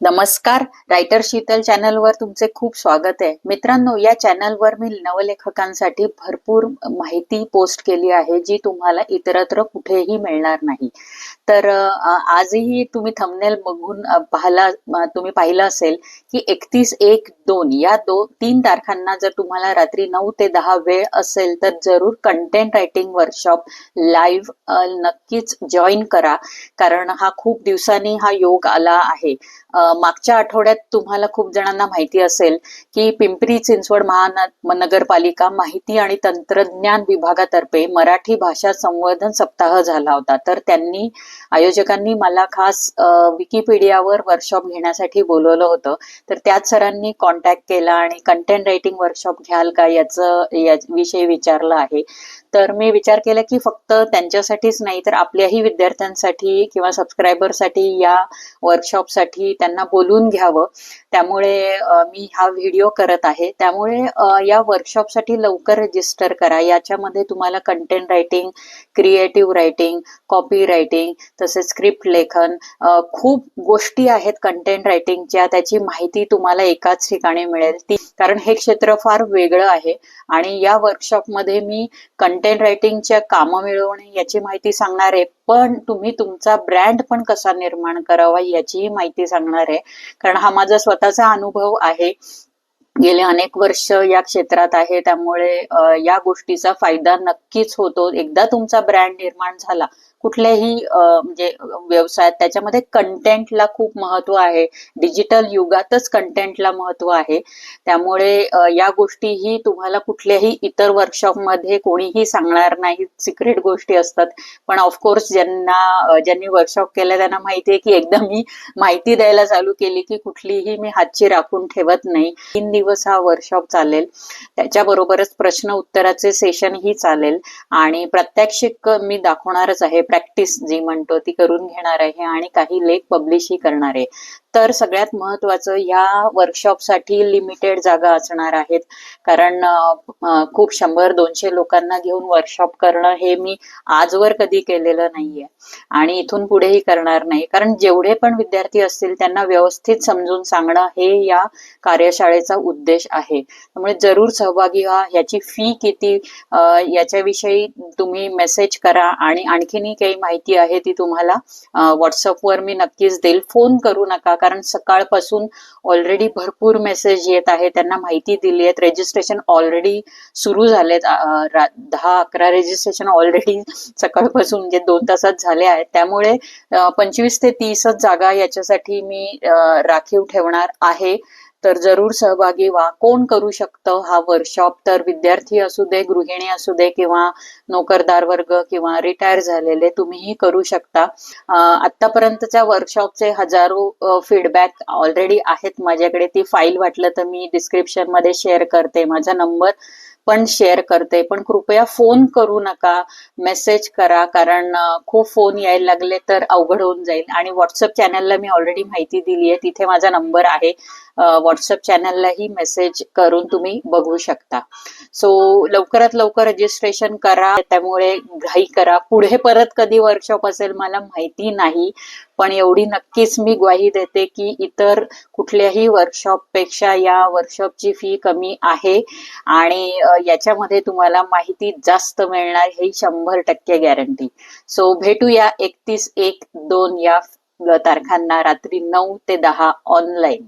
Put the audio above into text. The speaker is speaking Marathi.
नमस्कार. रायटर शीतल चॅनलवर तुमचे खूप स्वागत आहे. मित्रांनो या चॅनलवर मी नवलेखकांसाठी भरपूर माहिती पोस्ट केली आहे जी तुम्हाला इतरत्र कुठेही मिळणार नाही. तर आजही तुम्ही थंबनेल बघून पाहिला तुम्ही पाहिलं असेल की एकतीस एक दोन या दो तीन तारखांना जर तुम्हाला रात्री नऊ ते दहा वेळ असेल तर जरूर कंटेंट रायटिंग वर्कशॉप लाईव्ह नक्कीच जॉईन करा. कारण हा खूप दिवसांनी हा योग आला आहे. मागच्या आठवड्यात तुम्हाला खूप जणांना माहिती असेल की पिंपरी चिंचवड महानगरपालिका माहिती आणि तंत्रज्ञान विभागातर्फे मराठी भाषा संवर्धन सप्ताह झाला होता. तर त्यांनी आयोजकांनी मला खास विकिपीडियावर वर्कशॉप घेण्यासाठी बोलवलं होतं. तर त्याच सरांनी कॉन्टॅक्ट केला आणि कंटेंट रायटिंग वर्कशॉप घ्याल का याचं या विषयी विचारलं आहे. तर मी विचार केला की फक्त त्यांच्यासाठीच नाही तर आपल्याही विद्यार्थ्यांसाठी किंवा सबस्क्रायबरसाठी या वर्कशॉपसाठी त्यांना बोलून घ्यावं. त्यामुळे मी हा व्हिडिओ करत आहे. त्यामुळे या वर्कशॉपसाठी लवकर रजिस्टर करा. याच्यामध्ये तुम्हाला content writing creative writing copy writing तसेच स्क्रिप्ट लेखन खूप गोष्टी आहेत कंटेंट रायटिंगच्या त्याची माहिती तुम्हाला एकाच ठिकाणी मिळेल. ती कारण हे क्षेत्र फार वेगळं आहे. आणि या वर्कशॉपमध्ये मी कंटेंट रायटिंगच्या कामं मिळवणे याची माहिती सांगणार आहे. पण तुम्ही तुमचा ब्रँड पण कसा निर्माण करावा याचीही माहिती सांगणार आहे. कारण हा माझा स्वतःचा अनुभव आहे. गेले अनेक वर्ष या क्षेत्रात आहे त्यामुळे या गोष्टीचा फायदा नक्कीच होतो. एकदा तुमचा ब्रँड निर्माण झाला कुठल्याही म्हणजे व्यवसायात त्याच्यामध्ये कंटेंटला खूप महत्त्व आहे. डिजिटल युगातच कंटेंटला महत्त्व आहे. त्यामुळे या गोष्टीही तुम्हाला कुठल्याही इतर वर्कशॉपमध्ये कोणीही सांगणार नाही. सिक्रेट गोष्टी असतात. पण ऑफकोर्स ज्यांना ज्यांनी वर्कशॉप केलं त्यांना माहिती आहे की एकदा मी माहिती द्यायला चालू केली की कुठलीही मी हातची राखून ठेवत नाही. तीन दिवस हा वर्कशॉप चालेल. त्याच्याबरोबरच प्रश्न उत्तराचे सेशन ही चालेल. आणि प्रात्यक्षिक मी दाखवणारच आहे. प्रॅक्टिस जी म्हणतो ती करून घेणार आहे आणि काही लेख पब्लिशही करणार आहे. तर सगळ्यात महत्वाचं या वर्कशॉपसाठी लिमिटेड जागा असणार आहेत. कारण खूप शंभर दोनशे लोकांना घेऊन वर्कशॉप करणं हे मी आजवर कधी केलेलं नाहीये. आणि इथून पुढेही करणार नाही. कारण जेवढे पण विद्यार्थी असतील त्यांना व्यवस्थित समजून सांगणं हे या कार्यशाळेचा उद्देश आहे. त्यामुळे जरूर सहभागी व्हा. याची फी किती याच्याविषयी तुम्ही मेसेज करा आणि आणखीनही काही माहिती आहे ती तुम्हाला व्हॉट्सअपवर मी नक्कीच देईल. फोन करू नका कारण सकाळपासून ऑलरेडी भरपूर मेसेज येत आहे त्यांना माहिती दिली आहेत. रजिस्ट्रेशन ऑलरेडी सुरू झालेत. दहा अकरा रजिस्ट्रेशन ऑलरेडी सकाळपासून म्हणजे दोन तासात झाले आहेत. त्यामुळे पंचवीस ते तीसच जागा याच्यासाठी मी राखीव ठेवणार आहे. तर जरूर सहभागी व्हा. कोण करू शकतं हा वर्कशॉप तर विद्यार्थी असू दे गृहिणी असू दे किंवा नोकरदार वर्ग किंवा रिटायर झालेले तुम्हीही करू शकता. आतापर्यंतच्या वर्कशॉपचे हजारो फीडबॅक ऑलरेडी आहेत माझ्याकडे. ती फाईल वाटलं तर मी डिस्क्रिप्शनमध्ये शेअर करते. माझा नंबर पण शेअर करते. पण कृपया फोन करू नका. मेसेज करा. कारण खूप फोन यायला लागले तर अवघड होऊन जाईल. आणि व्हॉट्सअप चॅनलला मी ऑलरेडी माहिती दिली आहे तिथे माझा नंबर आहे. व्हॉट्सअप चॅनललाही मेसेज करून तुम्ही बघू शकता. सो लवकरात लवकर रजिस्ट्रेशन करा त्यामुळे घाई करा. पुढे परत कधी वर्कशॉप असेल मला माहिती नाही पण एवढी नक्कीच मी ग्वाही देते की इतर कुठल्याही वर्कशॉपपेक्षा या वर्कशॉपची फी कमी आहे आणि याच्यामध्ये तुम्हाला माहिती जास्त मिळणार ही शंभर टक्के गॅरंटी सो भेटूया एकतीस एक दोन या तारखांना रात्री नऊ ते दहा ऑनलाईन